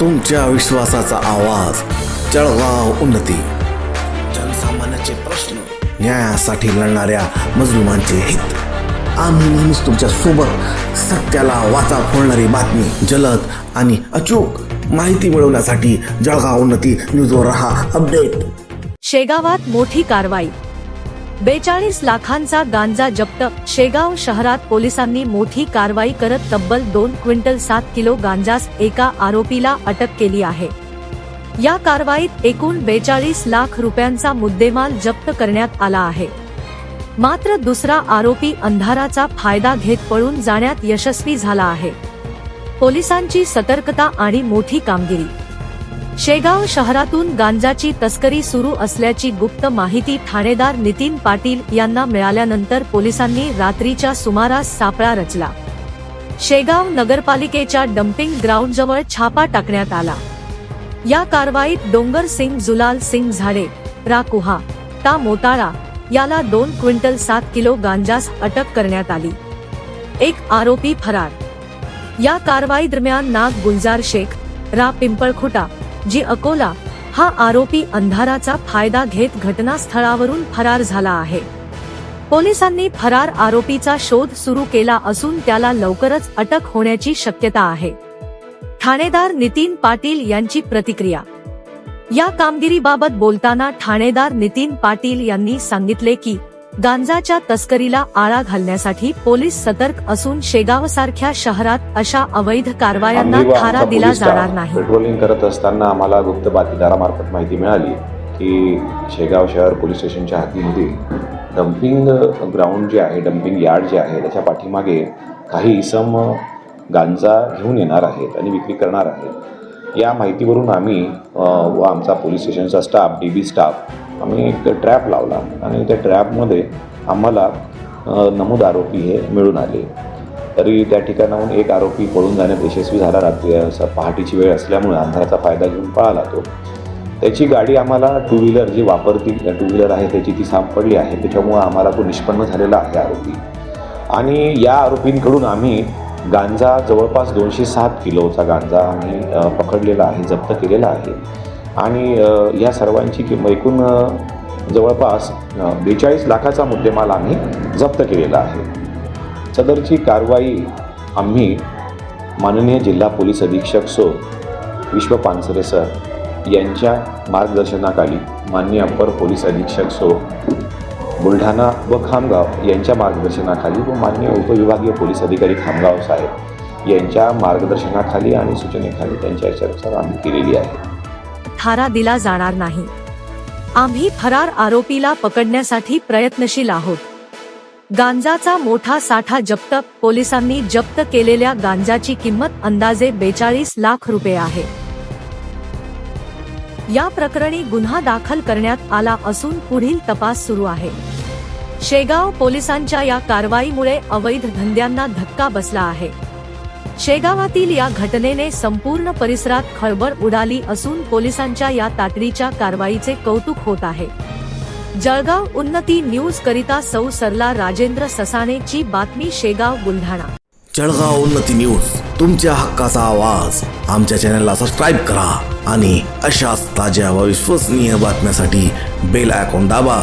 तुमच्या विश्वासाचा आवाज. जळगाव उन्नती. जनसामान्याचे प्रश्न न्यायासाठी लढणाऱ्या मजलुमांचे हित. आम्ही नेहमीच तुमच्यासोबत सत्याला वाचा फोडणारी बातमी जलद आणि अचूक माहिती मिळवण्यासाठी जळगाव उन्नती न्यूजवर रहा अपडेट. शेगावात मोठी कारवाई. बेचाळीस लाखांचा गांजा जप्त. शेगाव शहरात पोलिसांनी मोठी कारवाई करत तब्बल दोन क्विंटल सात किलो गांजास एका आरोपीला अटक केली आहे. या कारवाईत एकूण बेचाळीस लाख रुपयांचा मुद्देमाल जप्त करण्यात आला आहे. मात्र दुसरा आरोपी अंधाराचा फायदा घेत पळून जाण्यात यशस्वी झाला आहे. पोलिसांची सतर्कता आणि मोठी कामगिरी शेगाव शहरातून गांजाची तस्करी सुरू असल्याची गुप्त माहिती ठाणेदार नितीन पाटील यांना मिळाल्यानंतर पोलिसांनी रात्रीच्या सुमारास सापळा रचला. शेगाव नगरपालिकेच्या डम्पिंग ग्राउंडजवळ छापा टाकण्यात आला. या कारवाईत डोंगर सिंग जुलाल सिंग झाडे रा कुहा ता मोताळा याला दोन क्विंटल सात किलो गांजास अटक करण्यात आली. एक आरोपी फरार. या कारवाई दरम्यान नाग गुलजार शेख रा पिंपळखुटा जी अकोला हा आरोपी अंधाराचा फायदा घेत घटनास्थळावरून फरार झाला आहे. पोलिसांनी फरार आरोपीचा शोध सुरू केला असून त्याला लवकरच अटक होण्याची शक्यता आहे. ठाणेदार नितीन पाटील यांची प्रतिक्रिया. या कामगिरीबाबत बोलताना ठाणेदार नितीन पाटील यांनी सांगितले की गांजाच्या तस्करीला आळा घालण्यासाठी पोलीस सतर्क असून शेगावसारख्या शहरात अशा अवैध कारवायांना थारा दिला जाणार नाही. पेट्रोलिंग करत असताना आम्हाला गुप्त बातमीदारामार्फत माहिती मिळाली की शेगाव शहर पोलीस स्टेशनच्या हद्दीमधील डम्पिंग ग्राउंड जे आहे डम्पिंग यार्ड जे आहे त्याच्या पाठीमागे काही इसम गांजा घेऊन येणार आहेत आणि विक्री करणार आहेत. या माहितीवरून आम्ही व आमचा पोलीस स्टेशनचा स्टाफ डी बी स्टाफ आम्ही एक ट्रॅप लावला. आणि त्या ट्रॅपमध्ये आम्हाला नमूद आरोपी हे मिळून आले. तरी त्या ठिकाणाहून एक आरोपी पळून जाण्यात यशस्वी झाला. रात्री असं पहाटेची वेळ असल्यामुळे अंधाराचा फायदा घेऊन पळाला तो. त्याची गाडी आम्हाला टू व्हीलर जी वापरती टू व्हीलर आहे त्याची ती सापडली आहे. त्याच्यामुळं आम्हाला तो निष्पन्न झालेला आहे आरोपी. आणि या आरोपींकडून आम्ही गांजा जवळपास दोनशे सात किलोचा गांजा आम्ही पकडलेला आहे जप्त केलेला आहे. आणि या सर्वांची किंमत एकूण जवळपास बेचाळीस लाखाचा मुद्देमाल आम्ही जप्त केलेला आहे. सदरची कारवाई आम्ही माननीय जिल्हा पोलीस अधीक्षक सो. विश्व पानसरे सर यांच्या मार्गदर्शनाखाली माननीय अप्पर पोलीस अधीक्षक सो. बुलढाणा व खामगाव यांच्या मार्गदर्शनाखाली व मान्य उपविभागीय पोलीस अधिकारी खामगाव साहेब यांच्या मार्गदर्शनाखाली आणि सूचनेखाली त्यांच्या चर्चा आम्ही केलेली आहे. थारा दिला जाणार नाही. आम्ही फरार आरोपीला पकडण्यासाठी प्रयत्नशील आहोत. गांजाचा मोठा साठा जप्त पोलिसांनी जप्त केलेल्या गांजाची किंमत अंदाजे बेचाळीस लाख रुपये आहे. या प्रकरणी गुन्हा दाखल करण्यात आला असून पुढील तपास सुरू आहे. शेगाव पोलिसांच्या या कारवाईमुळे अवैध धंद्यांना धक्का बसला आहे. शेगावातील या घटनेने संपूर्ण परिसरात खळबळ उडाली असून पोलिसांच्या या तातडीच्या कारवाईचे कौतुक होत आहे. जळगाव उन्नती न्यूज करिता सौ सरला राजेंद्र ससाणेची बातमी शेगाव बुलढाणा. जळगाव उन्नती न्यूज तुमच्या हक्काचा आवाज. आमच्या चॅनलला सबस्क्राईब करा आणि अशाच ताज्या व विश्वसनीय बातम्यासाठी बेल आयकॉन दाबा.